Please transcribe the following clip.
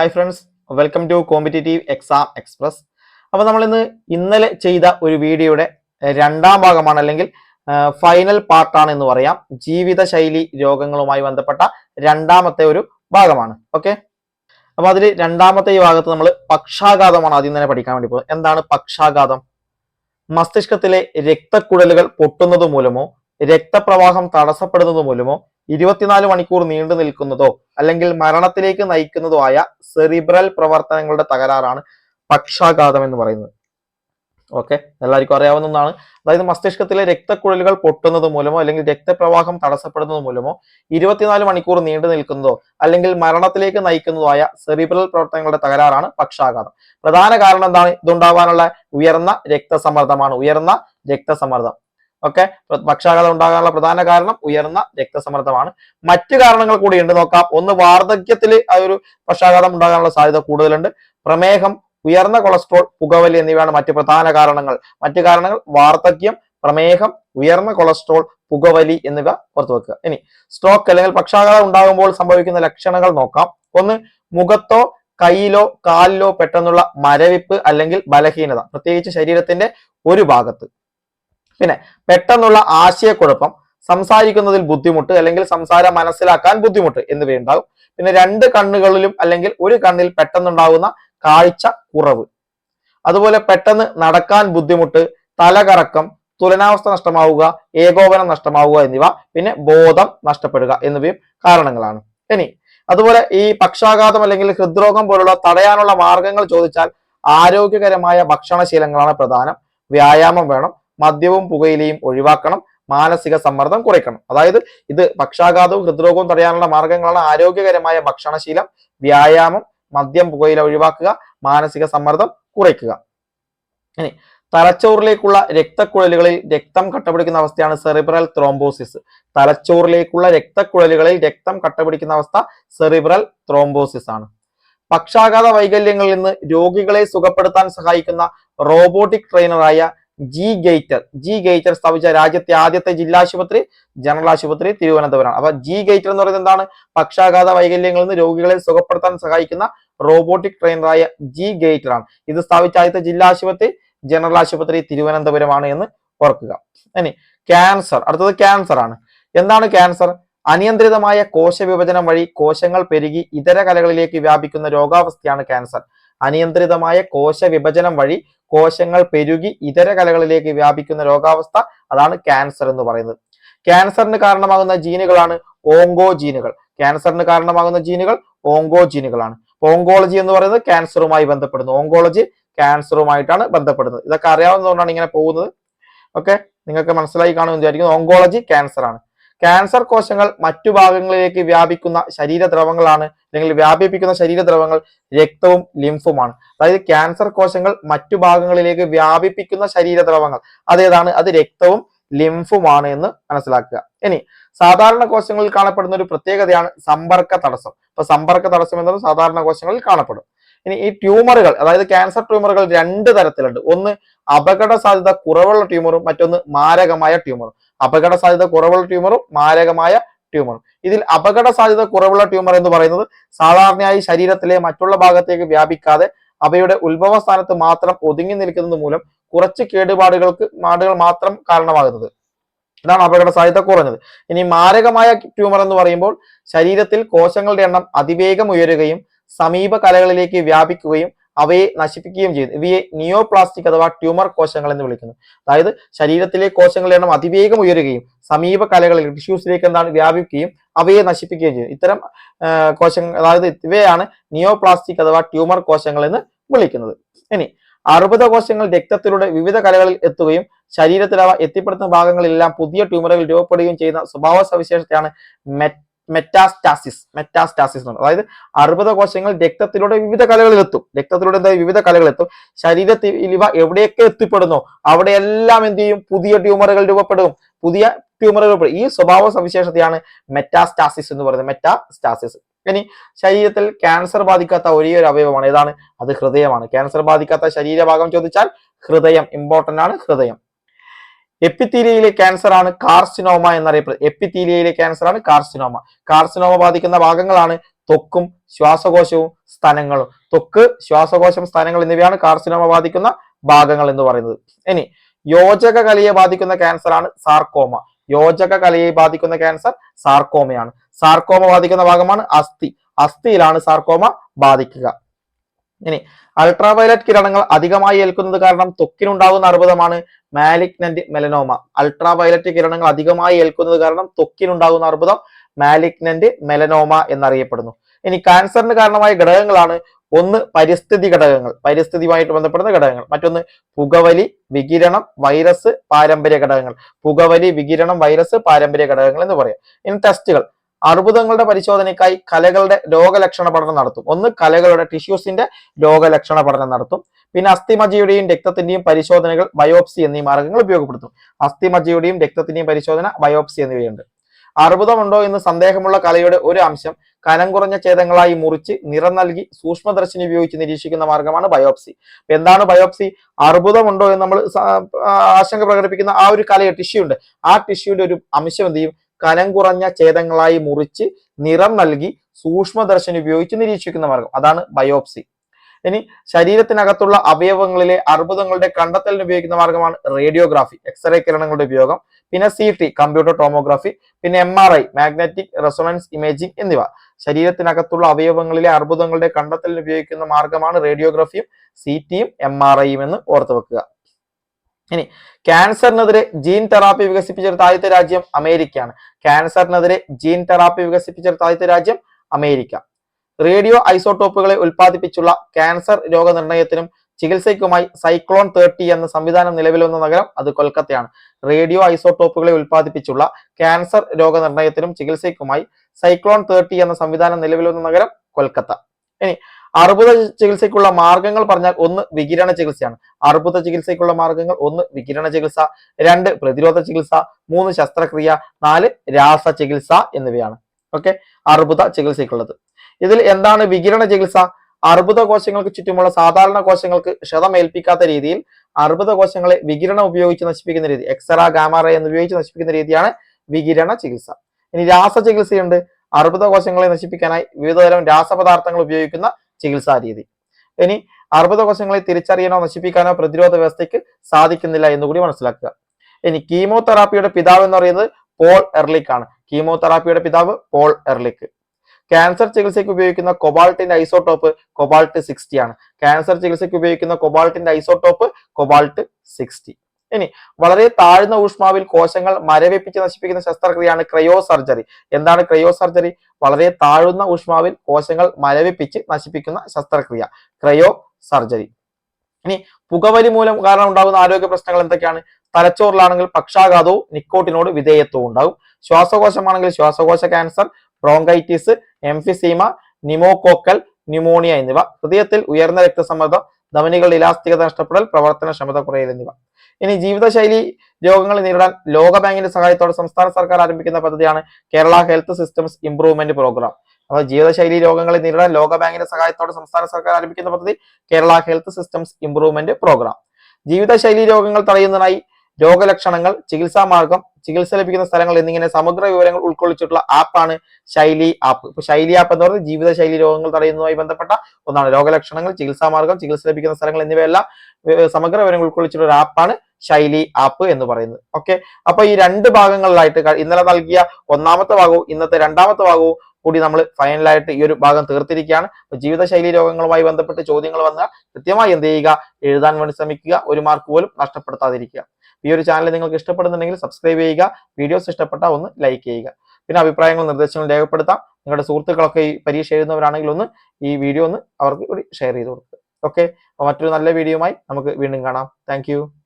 Hi friends welcome to competitive exam express അപ്പോൾ നമ്മൾ ഇന്ന് ഇന്നലെ ചെയ്ത ഒരു വീഡിയോയുടെ രണ്ടാം ഭാഗമാണ് അല്ലെങ്കിൽ ഫൈനൽ പാർട്ടാണ് എന്ന് പറയാം. ജീവിതശൈലി രോഗങ്ങളുമായി ബന്ധപ്പെട്ട രണ്ടാമത്തെ ഒരു ഭാഗമാണ്. ഓക്കെ അപ്പോൾ അതിൽ രണ്ടാമത്തെ ഈ ഭാഗത്ത് നമ്മൾ പക്ഷാഘാതമാണ് ആദ്യം തന്നെ പഠിക്കാൻ വേണ്ടി പോകുന്നത്. എന്താണ് പക്ഷാഘാതം? മസ്തിഷ്കത്തിലെ രക്തക്കുഴലുകൾ പൊട്ടുന്നത് മൂലമോ രക്തപ്രവാഹം തടസ്സപ്പെടുന്നത് മൂലമോ ഇരുപത്തിനാല് മണിക്കൂർ നീണ്ടു നിൽക്കുന്നതോ അല്ലെങ്കിൽ മരണത്തിലേക്ക് നയിക്കുന്നതോ ആയ സെറിബ്രൽ പ്രവർത്തനങ്ങളുടെ തകരാറാണ് പക്ഷാഘാതം എന്ന് പറയുന്നത്. ഓക്കെ? എല്ലാവർക്കും അറിയാവുന്ന ഒന്നാണ്. അതായത് മസ്തിഷ്കത്തിലെ രക്തക്കുഴലുകൾ പൊട്ടുന്നത് മൂലമോ അല്ലെങ്കിൽ രക്തപ്രവാഹം തടസ്സപ്പെടുന്നത് മൂലമോ ഇരുപത്തിനാല് മണിക്കൂർ നീണ്ടു നിൽക്കുന്നതോ അല്ലെങ്കിൽ മരണത്തിലേക്ക് നയിക്കുന്നതോ ആയ സെറിബ്രൽ പ്രവർത്തനങ്ങളുടെ തകരാറാണ് പക്ഷാഘാതം. പ്രധാന കാരണം എന്താണ്? ഇതുണ്ടാവാനുള്ള ഉയർന്ന രക്തസമ്മർദ്ദമാണ്. ഉയർന്ന രക്തസമ്മർദ്ദം. ഓക്കെ? പക്ഷാഘാതം ഉണ്ടാകാനുള്ള പ്രധാന കാരണം ഉയർന്ന രക്തസമ്മർദ്ദമാണ്. മറ്റു കാരണങ്ങൾ കൂടി ഉണ്ട്. നോക്കാം. ഒന്ന് വാർദ്ധക്യത്തിൽ ആ ഒരു പക്ഷാഘാതം ഉണ്ടാകാനുള്ള സാധ്യത കൂടുതലുണ്ട്. പ്രമേഹം ഉയർന്ന കൊളസ്ട്രോൾ പുകവലി എന്നിവയാണ് മറ്റു പ്രധാന കാരണങ്ങൾ. മറ്റു കാരണങ്ങൾ വാർദ്ധക്യം പ്രമേഹം ഉയർന്ന കൊളസ്ട്രോൾ പുകവലി എന്നിവ പുറത്തു വെക്കുക. ഇനി സ്ട്രോക്ക് അല്ലെങ്കിൽ പക്ഷാഘാതം ഉണ്ടാകുമ്പോൾ സംഭവിക്കുന്ന ലക്ഷണങ്ങൾ നോക്കാം. ഒന്ന് മുഖത്തോ കയ്യിലോ കാലിലോ പെട്ടെന്നുള്ള മരവിപ്പ് അല്ലെങ്കിൽ ബലഹീനത പ്രത്യേകിച്ച് ശരീരത്തിന്റെ ഒരു ഭാഗത്ത്. പിന്നെ പെട്ടെന്നുള്ള ആശയക്കുഴപ്പം സംസാരിക്കുന്നതിൽ ബുദ്ധിമുട്ട് അല്ലെങ്കിൽ സംസാരം മനസ്സിലാക്കാൻ ബുദ്ധിമുട്ട് എന്നിവയുണ്ടാകും പിന്നെ രണ്ട് കണ്ണുകളിലും അല്ലെങ്കിൽ ഒരു കണ്ണിൽ പെട്ടെന്നുണ്ടാകുന്ന കാഴ്ച കുറവ്. അതുപോലെ പെട്ടെന്ന് നടക്കാൻ ബുദ്ധിമുട്ട് തലകറക്കം തുലനാവസ്ഥ നഷ്ടമാവുക ഏകോപനം നഷ്ടമാവുക എന്നിവ പിന്നെ ബോധം നഷ്ടപ്പെടുക എന്നിവയും കാരണങ്ങളാണ്. ഇനി അതുപോലെ ഈ പക്ഷാഘാതം അല്ലെങ്കിൽ ഹൃദ്രോഗം പോലുള്ള തടയാനുള്ള മാർഗങ്ങൾ ചോദിച്ചാൽ ആരോഗ്യകരമായ ഭക്ഷണശീലങ്ങളാണ് പ്രധാനം. വ്യായാമം വേണം. മദ്യവും പുകയിലയും ഒഴിവാക്കണം മാനസിക സമ്മർദ്ദം കുറയ്ക്കണം. അതായത് ഇത് പക്ഷാഘാതവും ഹൃദ്രോഗവും തടയാനുള്ള മാർഗങ്ങളാണ് ആരോഗ്യകരമായ ഭക്ഷണശീലം വ്യായാമം മദ്യം പുകയില ഒഴിവാക്കുക മാനസിക സമ്മർദ്ദം കുറയ്ക്കുക. ഇനി തലച്ചോറിലേക്കുള്ള രക്തക്കുഴലുകളിൽ രക്തം കട്ടപിടിക്കുന്ന അവസ്ഥയാണ് സെറിബ്രൽ ത്രോംബോസിസ്. തലച്ചോറിലേക്കുള്ള രക്തക്കുഴലുകളിൽ രക്തം കട്ടപിടിക്കുന്ന അവസ്ഥ സെറിബ്രൽ ത്രോംബോസിസ് ആണ്. പക്ഷാഘാത വൈകല്യങ്ങളിൽ നിന്ന് രോഗികളെ സുഖപ്പെടുത്താൻ സഹായിക്കുന്ന റോബോട്ടിക് ട്രെയിനറായ ജി ഗേറ്റർ ജി ഗേറ്റർ സ്ഥാപിച്ച രാജ്യത്തെ ആദ്യത്തെ ജില്ലാ ആശുപത്രി ജനറൽ ആശുപത്രി തിരുവനന്തപുരമാണ്. അപ്പൊ ജി ഗേറ്റർ എന്ന് പറയുന്നത് എന്താണ്? പക്ഷാഘാത വൈകല്യങ്ങളിൽ നിന്ന് രോഗികളെ സുഖപ്പെടുത്താൻ സഹായിക്കുന്ന റോബോട്ടിക് ട്രെയിനറായ ജി ഗേറ്റർ ആണ്. ഇത് സ്ഥാപിച്ച ആദ്യത്തെ ജില്ലാ ആശുപത്രി ജനറൽ ആശുപത്രി തിരുവനന്തപുരമാണ് എന്ന് ഓർക്കുക. ഇനി ക്യാൻസർ അടുത്തത് ക്യാൻസർ ആണ്. എന്താണ് ക്യാൻസർ? അനിയന്ത്രിതമായ കോശ വിഭജനം വഴി കോശങ്ങൾ പെരുകി ഇതര കലകളിലേക്ക് വ്യാപിക്കുന്ന രോഗാവസ്ഥയാണ് ക്യാൻസർ. അനിയന്ത്രിതമായ കോശ വിഭജനം വഴി കോശങ്ങൾ പെരുകി ഇതര കലകളിലേക്ക് വ്യാപിക്കുന്ന രോഗാവസ്ഥ അതാണ് ക്യാൻസർ എന്ന് പറയുന്നത്. ക്യാൻസറിന് കാരണമാകുന്ന ജീനുകളാണ് ഓങ്കോ ജീനുകൾ ക്യാൻസറിന് കാരണമാകുന്ന ജീനുകൾ ഓങ്കോ ജീനുകളാണ് ഓങ്കോളജി എന്ന് പറയുന്നത് ക്യാൻസറുമായി ബന്ധപ്പെടുന്നു. ഓങ്കോളജി ക്യാൻസറുമായിട്ടാണ് ബന്ധപ്പെടുന്നത്. ഇതൊക്കെ അറിയാവുന്നതുകൊണ്ടാണ് ഇങ്ങനെ പോകുന്നത്. ഓക്കെ? നിങ്ങൾക്ക് മനസ്സിലായി കാണുമെന്ന് വിചാരിക്കുന്നു. ഓങ്കോളജി ക്യാൻസർ ആണ് ക്യാൻസർ കോശങ്ങൾ മറ്റു ഭാഗങ്ങളിലേക്ക് വ്യാപിക്കുന്ന ശരീരദ്രവങ്ങളാണ്. അല്ലെങ്കിൽ വ്യാപിപ്പിക്കുന്ന ശരീരദ്രവങ്ങൾ രക്തവും ലിംഫുമാണ് അതായത് ക്യാൻസർ കോശങ്ങൾ മറ്റു ഭാഗങ്ങളിലേക്ക് വ്യാപിപ്പിക്കുന്ന ശരീരദ്രവങ്ങൾ. അതേതാണ് അത് രക്തവും ലിംഫുമാണ് എന്ന് മനസ്സിലാക്കുക. ഇനി സാധാരണ കോശങ്ങളിൽ കാണപ്പെടുന്ന ഒരു പ്രത്യേകതയാണ് സമ്പർക്ക തടസ്സം. അപ്പൊ സമ്പർക്ക തടസ്സം എന്നത് സാധാരണ കോശങ്ങളിൽ കാണപ്പെടും. ഇനി ഈ ട്യൂമറുകൾ അതായത് ക്യാൻസർ ട്യൂമറുകൾ രണ്ട് തരത്തിലുണ്ട്. ഒന്ന് അപകട സാധ്യത കുറവുള്ള ട്യൂമറും മറ്റൊന്ന് മാരകമായ ട്യൂമറും. അപകട സാധ്യത കുറവുള്ള ട്യൂമറും മാരകമായ ട്യൂമറും. ഇതിൽ അപകട സാധ്യത കുറവുള്ള ട്യൂമർ എന്ന് പറയുന്നത് സാധാരണയായി ശരീരത്തിലെ മറ്റുള്ള ഭാഗത്തേക്ക് വ്യാപിക്കാതെ അവയുടെ ഉത്ഭവ സ്ഥാനത്ത് മാത്രം ഒതുങ്ങി നിൽക്കുന്നത് മൂലം കുറച്ച് കേടുപാടുകൾക്ക് മാടുകൾ മാത്രം കാരണമാകുന്നത്. ഇതാണ് അപകട സാധ്യത കുറഞ്ഞത്. ഇനി മാരകമായ ട്യൂമർ എന്ന് പറയുമ്പോൾ ശരീരത്തിൽ കോശങ്ങളുടെ എണ്ണം അതിവേഗം ഉയരുകയും സമീപ കലകളിലേക്ക് വ്യാപിക്കുകയും അവയെ നശിപ്പിക്കുകയും ചെയ്യുന്നു ഇവയെ നിയോപ്ലാസ്റ്റിക് അഥവാ ട്യൂമർ കോശങ്ങൾ എന്ന് വിളിക്കുന്നു. അതായത് ശരീരത്തിലെ കോശങ്ങളുടെ എണ്ണം അതിവേഗം ഉയരുകയും സമീപ കലകളിൽ ടിഷ്യൂസിലേക്ക് എന്താണ് വ്യാപിക്കുകയും അവയെ നശിപ്പിക്കുകയും ചെയ്യും ഇത്തരം കോശങ്ങൾ അതായത് ഇവയാണ് നിയോപ്ലാസ്റ്റിക് അഥവാ ട്യൂമർ കോശങ്ങൾ എന്ന് വിളിക്കുന്നത്. ഇനി അർബുദ കോശങ്ങൾ രക്തത്തിലൂടെ വിവിധ കലകളിൽ എത്തുകയും ശരീരത്തിൽ അവ എത്തിപ്പെടുന്ന ഭാഗങ്ങളിലെല്ലാം പുതിയ ട്യൂമറുകൾ രൂപപ്പെടുകയും ചെയ്യുന്ന സ്വഭാവ സവിശേഷതയാണ് മെറ്റാസ്റ്റാസിസ് മെറ്റാസ്റ്റാസിസ് എന്ന് അതായത് അർബുദ കോശങ്ങൾ രക്തത്തിലൂടെ വിവിധ കലകളിൽ എത്തും രക്തത്തിലൂടെ എന്താ വിവിധ കലകളിൽ എത്തും ശരീരത്തിൽ ഇവ എവിടെയൊക്കെ എത്തിപ്പെടുന്നു അവിടെയെല്ലാം എന്ത് ചെയ്യും? പുതിയ ട്യൂമറുകൾ രൂപപ്പെടും. പുതിയ ട്യൂമറുകൾ ഈ സ്വഭാവ സവിശേഷതയാണ് മെറ്റാസ്റ്റാസിസ് എന്ന് പറയുന്നത്. മെറ്റാസ്റ്റാസിസ് ഇനി ശരീരത്തിൽ ക്യാൻസർ ബാധിക്കാത്ത ഒരേ ഒരു അവയവമാണ്. ഏതാണ്? അത് ഹൃദയമാണ്. ക്യാൻസർ ബാധിക്കാത്ത ശരീരഭാഗം ചോദിച്ചാൽ ഹൃദയം. ഇമ്പോർട്ടന്റ് ആണ് ഹൃദയം. എപ്പിത്തീലിയയിലെ ക്യാൻസർ ആണ് കാർസിനോമ എന്നറിയപ്പെടുന്നത്. എപ്പിത്തീലിയയിലെ ക്യാൻസർ ആണ് കാർസിനോമ കാർസിനോമ ബാധിക്കുന്ന ഭാഗങ്ങളാണ് തൊക്കും ശ്വാസകോശവും സ്ഥലങ്ങളും തൊക്ക് ശ്വാസകോശം സ്തനങ്ങൾ എന്നിവയാണ് കാർസിനോമ ബാധിക്കുന്ന ഭാഗങ്ങൾ എന്ന് പറയുന്നത്. ഇനി യോജക കലയെ ബാധിക്കുന്ന ക്യാൻസർ ആണ് സാർക്കോമ യോജക കലയെ ബാധിക്കുന്ന ക്യാൻസർ സാർക്കോമയാണ് സാർക്കോമ ബാധിക്കുന്ന ഭാഗമാണ് അസ്ഥി. അസ്ഥിയിലാണ് സാർക്കോമ ബാധിക്കുക. ഇനി അൾട്രാവയലറ്റ് കിരണങ്ങൾ അധികമായി ഏൽക്കുന്നത് കാരണം ത്വക്കിനുണ്ടാകുന്ന അർബുദമാണ് മാലിഗ്നന്റ് മെലനോമ അൾട്രാ വയലറ്റ് കിരണങ്ങൾ അധികമായി ഏൽക്കുന്നത് കാരണം ത്വക്കിനുണ്ടാകുന്ന അർബുദം മാലിഗ്നന്റ് മെലനോമ എന്നറിയപ്പെടുന്നു. ഇനി ക്യാൻസറിന് കാരണമായ ഘടകങ്ങളാണ് ഒന്ന് പരിസ്ഥിതി ഘടകങ്ങൾ. പരിസ്ഥിതിയുമായിട്ട് ബന്ധപ്പെടുന്ന ഘടകങ്ങൾ. മറ്റൊന്ന് പുകവലി വികിരണം വൈറസ് പാരമ്പര്യ ഘടകങ്ങൾ. പുകവലി വികിരണം വൈറസ് പാരമ്പര്യ ഘടകങ്ങൾ എന്ന് പറയാം. ഇനി ടെസ്റ്റുകൾ അർബുദങ്ങളുടെ പരിശോധനയ്ക്കായി കലകളുടെ രോഗലക്ഷണ പഠനം നടത്തും. ഒന്ന് കലകളുടെ ടിഷ്യൂസിന്റെ രോഗലക്ഷണ പഠനം നടത്തും. പിന്നെ അസ്ഥിമജ്ജയുടെയും രക്തത്തിന്റെയും പരിശോധനകൾ ബയോപ്സി എന്നീ മാർഗങ്ങൾ ഉപയോഗപ്പെടുത്തും അസ്ഥിമജ്ജയുടെയും രക്തത്തിന്റെയും പരിശോധന ബയോപ്സി എന്നിവയുണ്ട്. അർബുദമുണ്ടോ എന്ന് സന്ദേഹമുള്ള കലയുടെ ഒരു അംശം കനം കുറഞ്ഞ ഛേദങ്ങളായി മുറിച്ച് നിറം നൽകി സൂക്ഷ്മദർശിനി ഉപയോഗിച്ച് നിരീക്ഷിക്കുന്ന മാർഗമാണ് ബയോപ്സി. അപ്പൊ എന്താണ് ബയോപ്സി? അർബുദമുണ്ടോ എന്ന് നമ്മൾ ആശങ്ക പ്രകടിപ്പിക്കുന്ന ആ ഒരു കലയുടെ ടിഷ്യൂ ഉണ്ട്. ആ ടിഷ്യൂന്റെ ഒരു അംശം എന്ത് ചെയ്യും? കനം കുറഞ്ഞ ഛേദങ്ങളായി മുറിച്ച് നിറം നൽകി സൂക്ഷ്മദർശിനി ഉപയോഗിച്ച് നിരീക്ഷിക്കുന്ന മാർഗം. അതാണ് ബയോപ്സി. ഇനി ശരീരത്തിനകത്തുള്ള അവയവങ്ങളിലെ അർബുദങ്ങളുടെ കണ്ടെത്തലിന് ഉപയോഗിക്കുന്ന മാർഗമാണ് റേഡിയോഗ്രാഫി എക്സ്റേ കിരണങ്ങളുടെ ഉപയോഗം പിന്നെ സി ടി കമ്പ്യൂട്ടർ ടോമോഗ്രാഫി പിന്നെ M R I magnetic resonance imaging എന്നിവ. ശരീരത്തിനകത്തുള്ള അവയവങ്ങളിലെ അർബുദങ്ങളുടെ കണ്ടെത്തലിന് ഉപയോഗിക്കുന്ന മാർഗമാണ് റേഡിയോഗ്രാഫിയും സി ടിയും എം ആർ ഐയും എന്ന് ഓർത്തു വെക്കുക. ഇനി ക്യാൻസറിനെതിരെ ജീൻ തെറാപ്പി വികസിപ്പിച്ചെടുത്ത ആദ്യത്തെ രാജ്യം അമേരിക്കയാണ്. ക്യാൻസറിനെതിരെ ജീൻ തെറാപ്പി വികസിപ്പിച്ചെടുത്ത ആദ്യത്തെ രാജ്യം അമേരിക്ക. റേഡിയോ ഐസോടോപ്പുകളെ ഉൽപ്പാദിപ്പിച്ചുള്ള ക്യാൻസർ രോഗനിർണയത്തിനും ചികിത്സയ്ക്കുമായി സൈക്ലോൺ തേർട്ടി എന്ന സംവിധാനം നിലവിൽ വന്ന നഗരം അത് കൊൽക്കത്തയാണ്. റേഡിയോ ഐസോടോപ്പുകളെ ഉൽപ്പാദിപ്പിച്ചുള്ള ക്യാൻസർ രോഗനിർണയത്തിനും ചികിത്സയ്ക്കുമായി സൈക്ലോൺ തേർട്ടി എന്ന സംവിധാനം നിലവിൽ വന്ന നഗരം കൊൽക്കത്ത. ഇനി അർബുദ ചികിത്സയ്ക്കുള്ള മാർഗങ്ങൾ പറഞ്ഞാൽ ഒന്ന് വികിരണ ചികിത്സയാണ്. അർബുദ ചികിത്സയ്ക്കുള്ള മാർഗങ്ങൾ ഒന്ന് വികിരണ ചികിത്സ രണ്ട് പ്രതിരോധ ചികിത്സ മൂന്ന് ശസ്ത്രക്രിയ നാല് രാസ ചികിത്സ എന്നിവയാണ്. ഓക്കെ? അർബുദ ചികിത്സയ്ക്കുള്ളത്. ഇതിൽ എന്താണ് വികിരണ ചികിത്സ? അർബുദ കോശങ്ങൾക്ക് ചുറ്റുമുള്ള സാധാരണ കോശങ്ങൾക്ക് ക്ഷതമേൽപ്പിക്കാത്ത രീതിയിൽ അർബുദ കോശങ്ങളെ വികിരണം ഉപയോഗിച്ച് നശിപ്പിക്കുന്ന രീതി എക്സറ ഗാമറ എന്ന് ഉപയോഗിച്ച് നശിപ്പിക്കുന്ന രീതിയാണ് വികിരണ ചികിത്സ. ഇനി രാസ ചികിത്സയുണ്ട്. അർബുദ കോശങ്ങളെ നശിപ്പിക്കാനായി വിവിധതരം രാസപദാർത്ഥങ്ങൾ ഉപയോഗിക്കുന്ന ചികിത്സാ രീതി. ഇനി അർബുദ കോശങ്ങളെ തിരിച്ചറിയാനോ നശിപ്പിക്കാനോ പ്രതിരോധ വ്യവസ്ഥയ്ക്ക് സാധിക്കുന്നില്ല എന്നുകൂടി മനസ്സിലാക്കുക. ഇനി കീമോതെറാപ്പിയുടെ പിതാവ് എന്ന് പറയുന്നത് പോൾ എർലിക് ആണ് കീമോതെറാപ്പിയുടെ പിതാവ് പോൾ എർലിക് ക്യാൻസർ ചികിത്സയ്ക്ക് ഉപയോഗിക്കുന്ന കൊബാൾട്ടിന്റെ ഐസോടോപ്പ് കൊബാൾട്ട് സിക്സ്റ്റി ആണ് ക്യാൻസർ ചികിത്സയ്ക്ക് ഉപയോഗിക്കുന്ന കൊബാൾട്ടിന്റെ ഐസോടോപ്പ് കൊബാൾട്ട് സിക്സ്റ്റി. ഇനി വളരെ താഴ്ന്ന ഊഷ്മാവിൽ കോശങ്ങൾ മരവിപ്പിച്ച് നശിപ്പിക്കുന്ന ശസ്ത്രക്രിയയാണ് ക്രയോ സർജറി എന്താണ് ക്രയോ സർജറി വളരെ താഴ്ന്ന ഊഷ്മാവിൽ കോശങ്ങൾ മരവിപ്പിച്ച് നശിപ്പിക്കുന്ന ശസ്ത്രക്രിയ ക്രയോ സർജറി ഇനി പുകവലി മൂലം കാരണം ഉണ്ടാകുന്ന ആരോഗ്യ പ്രശ്നങ്ങൾ എന്തൊക്കെയാണ്? തലച്ചോറിലാണെങ്കിൽ പക്ഷാഘാതവും നിക്കോട്ടിനോട് വിധേയത്വവും ഉണ്ടാകും. ശ്വാസകോശമാണെങ്കിൽ ശ്വാസകോശ cancer bronchitis emphysema pneumococcal pneumonia എന്നിവ. ഹൃദയത്തിൽ ഉയർന്ന രക്തസമ്മർദ്ദം ധമനികളുടെ ഇലാസ്തികത നഷ്ടപ്പെടൽ പ്രവർത്തനക്ഷമത കുറയൽ എന്നിവ. ഇനി ജീവിതശൈലി രോഗങ്ങൾ നേരിടാൻ ലോകബാങ്കിന്റെ സഹായത്തോടെ സംസ്ഥാന സർക്കാർ ആരംഭിക്കുന്ന പദ്ധതിയാണ് Kerala health systems improvement programme. അപ്പോൾ ജീവിതശൈലി രോഗങ്ങളെ നേരിടാൻ ലോകബാങ്കിന്റെ സഹായത്തോടെ സംസ്ഥാന സർക്കാർ ആരംഭിക്കുന്ന പദ്ധതി Kerala health systems improvement programme. ജീവിതശൈലി രോഗങ്ങൾ തടയുന്നതിനായി രോഗലക്ഷണങ്ങൾ ചികിത്സാ മാർഗം ചികിത്സ ലഭിക്കുന്ന സ്ഥലങ്ങൾ എന്നിങ്ങനെ സമഗ്ര വിവരങ്ങൾ ഉൾക്കൊള്ളിച്ചിട്ടുള്ള ആപ്പാണ് ശൈലി ആപ്പ് ഇപ്പൊ ശൈലി ആപ്പ് എന്ന് പറയുന്നത് ജീവിതശൈലി രോഗങ്ങൾ തടയുന്നതുമായി ബന്ധപ്പെട്ട ഒന്നാണ്. രോഗലക്ഷണങ്ങൾ ചികിത്സാ മാർഗം ചികിത്സ ലഭിക്കുന്ന സ്ഥലങ്ങൾ എന്നിവയെല്ലാം സമഗ്ര വിവരങ്ങൾ ഉൾക്കൊള്ളിച്ചിട്ടുള്ള ഒരു ആപ്പാണ് ശൈലി ആപ്പ് എന്ന് പറയുന്നത്. ഓക്കെ അപ്പൊ ഈ രണ്ട് ഭാഗങ്ങളിലായിട്ട് ഇന്നലെ നൽകിയ ഒന്നാമത്തെ ഭാഗവും ഇന്നത്തെ രണ്ടാമത്തെ ഭാഗവും കൂടി നമ്മൾ ഫൈനലായിട്ട് ഈ ഒരു ഭാഗം തീർത്തിരിക്കുകയാണ്. ജീവിതശൈലി രോഗങ്ങളുമായി ബന്ധപ്പെട്ട് ചോദ്യങ്ങൾ വന്നാൽ കൃത്യമായി എന്ത് ചെയ്യുക? എഴുതാൻ വേണ്ടി ശ്രമിക്കുക. ഒരു മാർക്ക് പോലും നഷ്ടപ്പെടുത്താതിരിക്കുക. ഈ ഒരു ചാനൽ നിങ്ങൾക്ക് ഇഷ്ടപ്പെടുന്നുണ്ടെങ്കിൽ സബ്സ്ക്രൈബ് ചെയ്യുക. വീഡിയോസ് ഇഷ്ടപ്പെട്ട ഒന്ന് ലൈക്ക് ചെയ്യുക. പിന്നെ അഭിപ്രായങ്ങളും നിർദ്ദേശങ്ങളും രേഖപ്പെടുത്താം. നിങ്ങളുടെ സുഹൃത്തുക്കളൊക്കെ ഈ പരീക്ഷ എഴുതുന്നവരാണെങ്കിൽ ഒന്ന് ഈ വീഡിയോ ഒന്ന് അവർക്ക് കൂടി ഷെയർ ചെയ്ത് കൊടുക്കുക. ഓക്കെ മറ്റൊരു നല്ല വീഡിയോയുമായി നമുക്ക് വീണ്ടും കാണാം. താങ്ക്